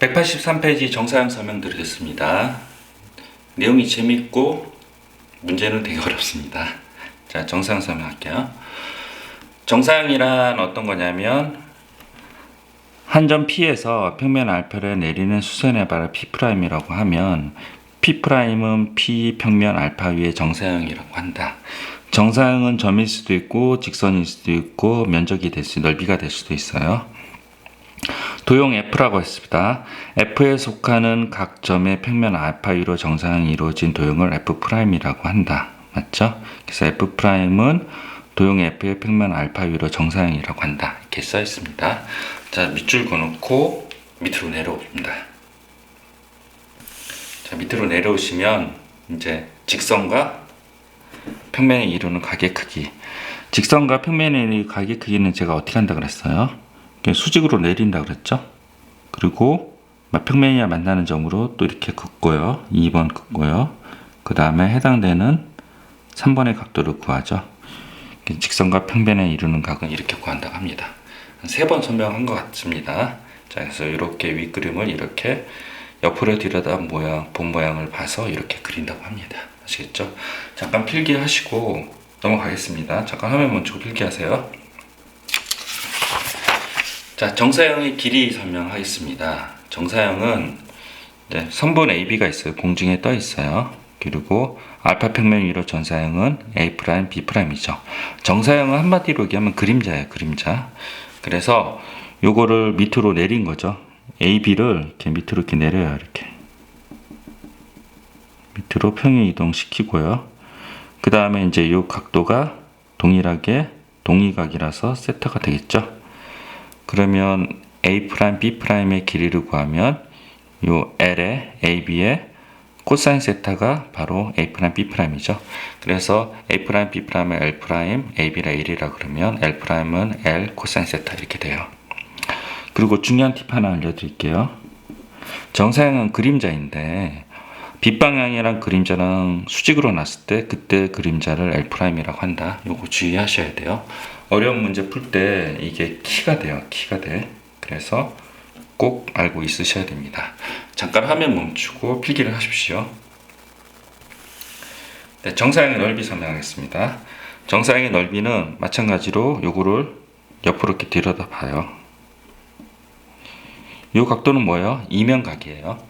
183페이지 정사형 설명 드리겠습니다. 내용이 재밌고 문제는 되게 어렵습니다. 자, 정사형 설명할게요. 정사형이란 어떤 거냐면 한 점 P에서 평면 알파를 내리는 수선의 발을 P'이라고 하면 P'은 P 평면 알파 위의 정사형이라고 한다. 정사형은 점일 수도 있고 직선일 수도 있고 면적이 될 수, 넓이가 될 수도 있어요. 도형 F라고 했습니다. F에 속하는 각 점의 평면 알파 위로 정사형이 이루어진 도형을 F'이라고 한다. 맞죠? 그래서 F'은 도형 F의 평면 알파 위로 정사형이라고 한다. 이렇게 써 있습니다. 자, 밑줄 그어놓고 밑으로 내려옵니다. 자, 밑으로 내려오시면 이제 직선과 평면에 이루는 각의 크기. 직선과 이루는 각의 크기는 제가 어떻게 한다 그랬어요? 수직으로 내린다 그랬죠? 그리고 평면이와 만나는 점으로 또 이렇게 긋고요. 2번 긋고요. 그 다음에 해당되는 3번의 각도를 구하죠. 직선과 평면에 이루는 각은 이렇게 구한다고 합니다. 세 번 설명한 것 같습니다. 자, 그래서 이렇게 윗그림을 이렇게 옆으로 들여다 모양, 본 모양을 봐서 이렇게 그린다고 합니다. 아시겠죠? 잠깐 필기하시고 넘어가겠습니다. 잠깐 화면 멈추고 필기하세요. 자, 정사형의 길이 설명하겠습니다. 정사형은 네, 선분 AB가 있어요. 공중에 떠 있어요. 그리고 알파 평면 위로 전사형은 A 프라임, B 프라임이죠. 정사형은 한마디로 얘기하면 그림자예요. 그림자. 그래서 요거를 밑으로 내린 거죠. AB를 이렇게 밑으로 이렇게 내려요. 이렇게 밑으로 평행 이동시키고요. 그 다음에 이제 요 각도가 동일하게 동의각이라서 세타가 되겠죠. 그러면 A 프라임, B 프라임의 길이를 구하면 요 L의 AB의 코사인 세타가 바로 A 프라임, B 프라임이죠. 그래서 A 프라임, B 프라임은 L 프라임, AB를 L이라 그러면 L 프라임은 L 코사인 세타 이렇게 돼요. 그리고 중요한 팁 하나 알려드릴게요. 정사형은 그림자인데 빗방향이랑 그림자랑 수직으로 놨을 때 그때 그림자를 L 프라임이라고 한다. 요거 주의하셔야 돼요. 어려운 문제 풀 때 이게 키가 돼요. 키가 돼. 그래서 꼭 알고 있으셔야 됩니다. 잠깐 화면 멈추고 필기를 하십시오. 네, 정사형의 넓이 설명하겠습니다. 정사형의 넓이는 마찬가지로 요거를 옆으로 이렇게 들여다 봐요. 요 각도는 뭐예요? 이면각이에요.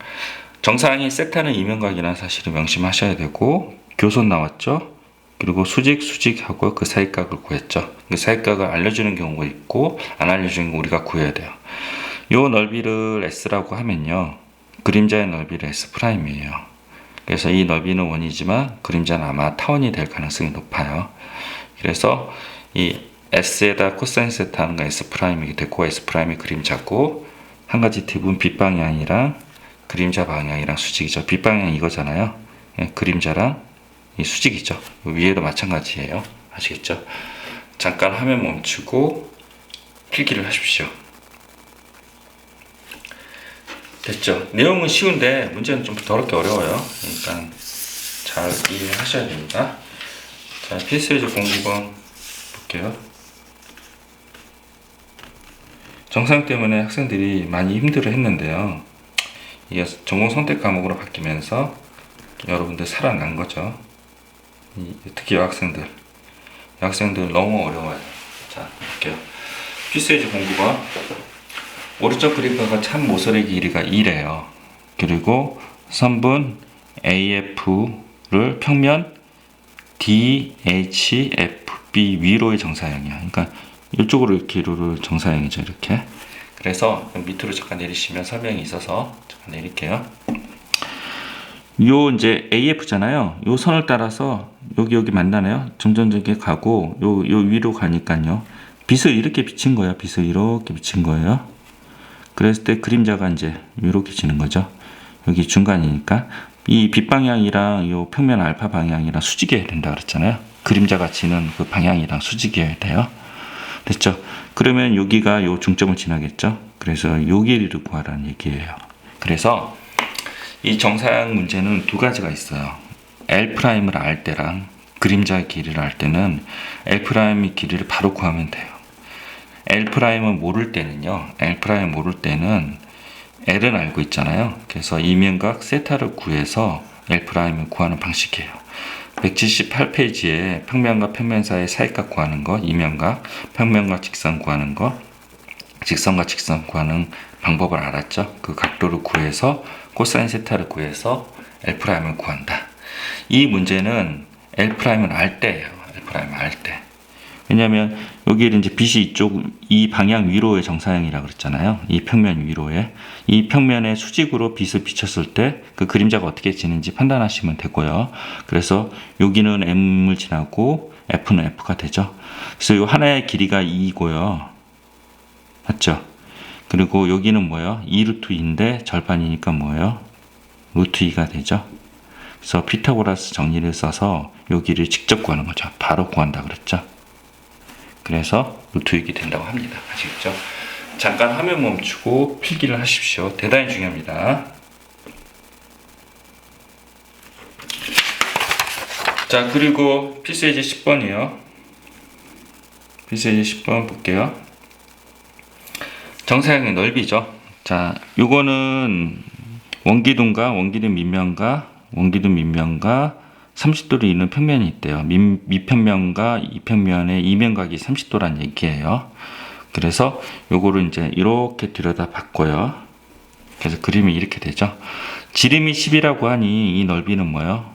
정사형의 세타는 이면각이라는 사실을 명심하셔야 되고 교선 나왔죠? 그리고 수직 수직하고 그 사이각을 구했죠. 그 사이각을 알려주는 경우가 있고 안 알려주는 거 우리가 구해야 돼요. 요 넓이를 s라고 하면요. 그림자의 넓이를 s 프라임이에요. 그래서 이 넓이는 원이지만 그림자는 아마 타원이 될 가능성이 높아요. 그래서 이 s에다 코사인 세타 하는 건 s 프라임이 됐고 s 프라임이 그림자고 한 가지 팁은 빗방향이랑 그림자 방향이랑 수직이죠. 빗방향 이거잖아요. 예, 그림자랑 이 수직이죠. 위에도 마찬가지예요. 아시겠죠? 잠깐 화면 멈추고 필기를 하십시오. 됐죠? 내용은 쉬운데 문제는 좀 더럽게 어려워요. 그러니까 잘 이해하셔야 됩니다. 자, 필수예제 공부번 볼게요. 정상 때문에 학생들이 많이 힘들어 했는데요. 이게 전공 선택 과목으로 바뀌면서 여러분들 살아난 거죠. 특히 여학생들. 여학생들 너무 어려워요. 자 볼게요. 필수예제 공부가 오른쪽 참 모서리 길이가 1이에요. 그리고 선분 AF를 평면 DHFB 위로의 정사형이야. 그러니까 이쪽으로 이렇게 정사형이죠 이렇게. 그래서 밑으로 잠깐 내리시면 설명이 있어서 잠깐 내릴게요. 요 이제 AF잖아요. 요 선을 따라서 여기 여기 만나네요. 점점 저기 가고 요 요 위로 가니까요. 빛을 이렇게 비친 거예요. 빛을 이렇게 비친 거예요. 그랬을 때 그림자가 이제 이렇게 지는 거죠. 여기 중간이니까 이 빛 방향이랑 요 평면 알파 방향이랑 수직이어야 된다 그랬잖아요. 그림자가 지는 그 방향이랑 수직이어야 돼요. 됐죠? 그러면 여기가 요 중점을 지나겠죠? 그래서 요 길이를 구하라는 얘기예요. 그래서 이 정사형 문제는 두 가지가 있어요. L'을 알 때랑 그림자 길이를 알 때는 L'의 길이를 바로 구하면 돼요. L'을 모를 때는요. L'을 모를 때는 L은 알고 있잖아요. 그래서 이면각 세타를 구해서 L 프라임을 구하는 방식이에요. 178페이지에 평면과 평면 사이의 사이값 구하는 거, 이면각, 평면과 직선 구하는 거, 직선과 직선 구하는 방법을 알았죠. 그 각도를 구해서 코사인 세타를 구해서 L 프라임을 구한다. 이 문제는 L 프라임을 알 때예요. L 프라임을 알 때. 왜냐하면 여기를 이제 빛이 이쪽 이 방향 위로의 정사형이라 그랬잖아요. 이 평면 위로에 이 평면에 수직으로 빛을 비쳤을 때 그 그림자가 어떻게 지는지 판단하시면 되고요. 그래서 여기는 M을 지나고 F는 F가 되죠. 그래서 이 하나의 길이가 2고요. 맞죠? 그리고 여기는 뭐예요? 2루트 2인데 절반이니까 뭐예요? 루트 2가 되죠. 그래서 피타고라스 정리를 써서 여기를 직접 구하는 거죠. 바로 구한다 그랬죠. 그래서 루트 6이 된다고 합니다. 아시겠죠? 잠깐 화면 멈추고 필기를 하십시오. 대단히 중요합니다. 자, 그리고 필수예제 10번이요. 필수예제 10번 볼게요. 정사형의 넓이죠. 자, 요거는 원기둥과 원기둥 밑면과 원기둥 밑면과 30도를 잇는 평면이 있대요. 밑, 밑평면과 이평면의 이면각이 30도란 얘기예요. 그래서 요거를 이제 이렇게 들여다 봤고요. 그래서 그림이 이렇게 되죠. 지름이 10이라고 하니 이 넓이는 뭐예요?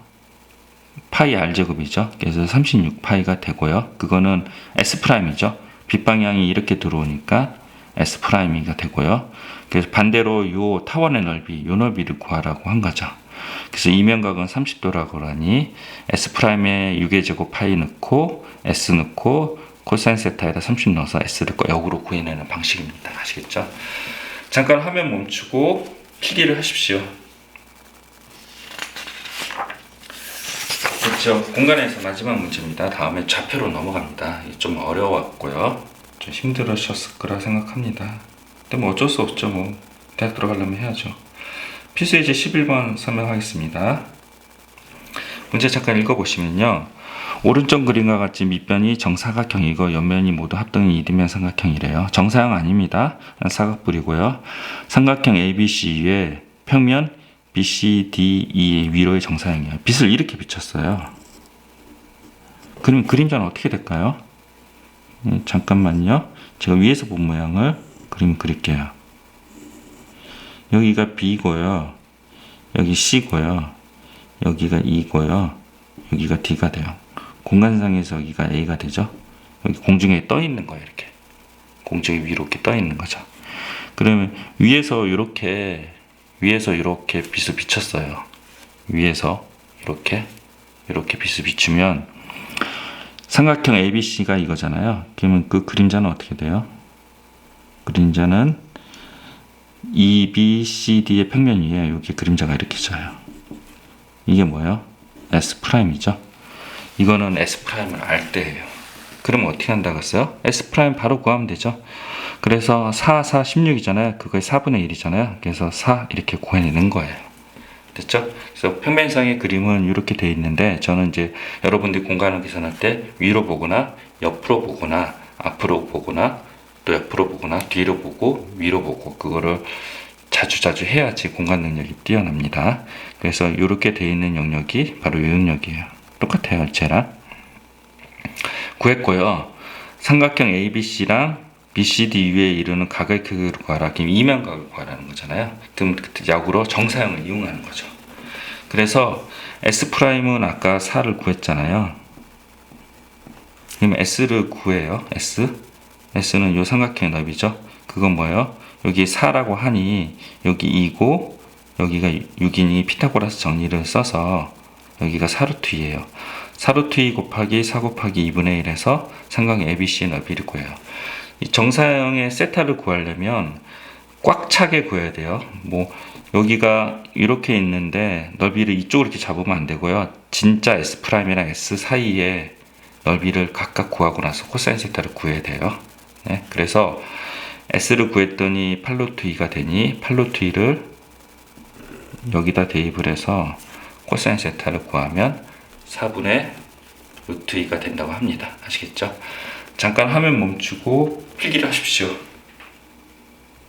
파이 r제곱이죠. 그래서 36파이가 되고요. 그거는 s 프라임이죠. 빗방향이 이렇게 들어오니까 s 프라임이가 되고요. 그래서 반대로 요 타원의 넓이, 요 넓이를 구하라고 한 거죠. 그래서 이면각은 30도라고 하니 s 프라임에 6의 제곱 파이 넣고 s 넣고 코사인 세타에다 30 넣어서 s를 역으로 구해내는 방식입니다. 아시겠죠? 잠깐 화면 멈추고 필기를 하십시오. 그렇죠. 공간에서 마지막 문제입니다. 다음에 좌표로 넘어갑니다. 좀 어려웠고요. 좀 힘들으셨을 거라 생각합니다. 근데 뭐 어쩔 수 없죠. 뭐 대학 들어가려면 해야죠. 필수예제 11번 설명하겠습니다. 문제 잠깐 읽어보시면요. 오른쪽 그림과 같이 밑변이 정사각형이고 옆면이 모두 합동이 이등변 삼각형이래요. 정사형 아닙니다. 사각뿔이고요. 삼각형 ABC의 평면 BCDE 위로의 정사형이에요. 빛을 이렇게 비쳤어요. 그럼 그림자는 어떻게 될까요? 음, 잠깐만요. 제가 위에서 본 모양을 그림 그릴게요. 여기가 B고요. 여기 C고요. 여기가 E고요. 여기가 D가 돼요. 공간상에서 여기가 A가 되죠. 여기 공중에 떠 있는 거예요. 이렇게 공중에 위로 이렇게 떠 있는 거죠. 그러면 위에서 이렇게 위에서 이렇게 빛을 비쳤어요. 위에서 이렇게 이렇게 빛을 비추면 삼각형 ABC가 이거잖아요. 그러면 그 그림자는 어떻게 돼요? 그림자는 E, B, C, D의 평면 위에 여기 그림자가 이렇게 져요. 이게 뭐예요? S 프라임이죠. 이거는 S 프라임을 알 때예요. 그러면 어떻게 한다고 했어요? S 프라임 바로 구하면 되죠. 그래서 4, 4, 16이잖아요. 그거의 4분의 1이잖아요. 그래서 4 이렇게 구해내는 거예요. 됐죠? 그래서 평면상의 그림은 이렇게 되어 있는데 저는 이제 여러분들이 공간을 계산할 때 위로 보거나 옆으로 보거나 앞으로 보거나 또 옆으로 보거나 뒤로 보고 위로 보고 그거를 자주 자주 해야지 공간 능력이 뛰어납니다. 그래서 이렇게 되어 있는 영역이 바로 이 영역이에요. 똑같아요, 쟤랑. 구했고요. 삼각형 ABC랑 BCD 위에 이르는 각의 크기를 구하라. 그럼 이면 각을 구하라는 거잖아요. 그럼 약으로 정사형을 이용하는 거죠. 그래서 S 프라임은 아까 4를 구했잖아요. 그럼 S를 구해요. S. S는 요 삼각형의 넓이죠. 그건 뭐예요? 여기 4라고 하니 여기 2고 여기가 6이니 피타고라스 정리를 써서 여기가 4루트이에요. 4루트 2 곱하기 4 곱하기 2분의 1에서 삼각형 ABC의 넓이를 구해요. 이 정사형의 세타를 구하려면 꽉 차게 구해야 돼요. 뭐 여기가 이렇게 있는데 넓이를 이쪽으로 이렇게 잡으면 안 되고요. 진짜 S 프라임이랑 S 사이에 넓이를 각각 구하고 나서 코사인 세타를 구해야 돼요. 네, 그래서 S를 구했더니 8루트 2가 되니 8루트 2를 여기다 대입을 해서 코사인 세타를 구하면 4분의 루트 2가 된다고 합니다. 아시겠죠? 잠깐 화면 멈추고 필기를 하십시오.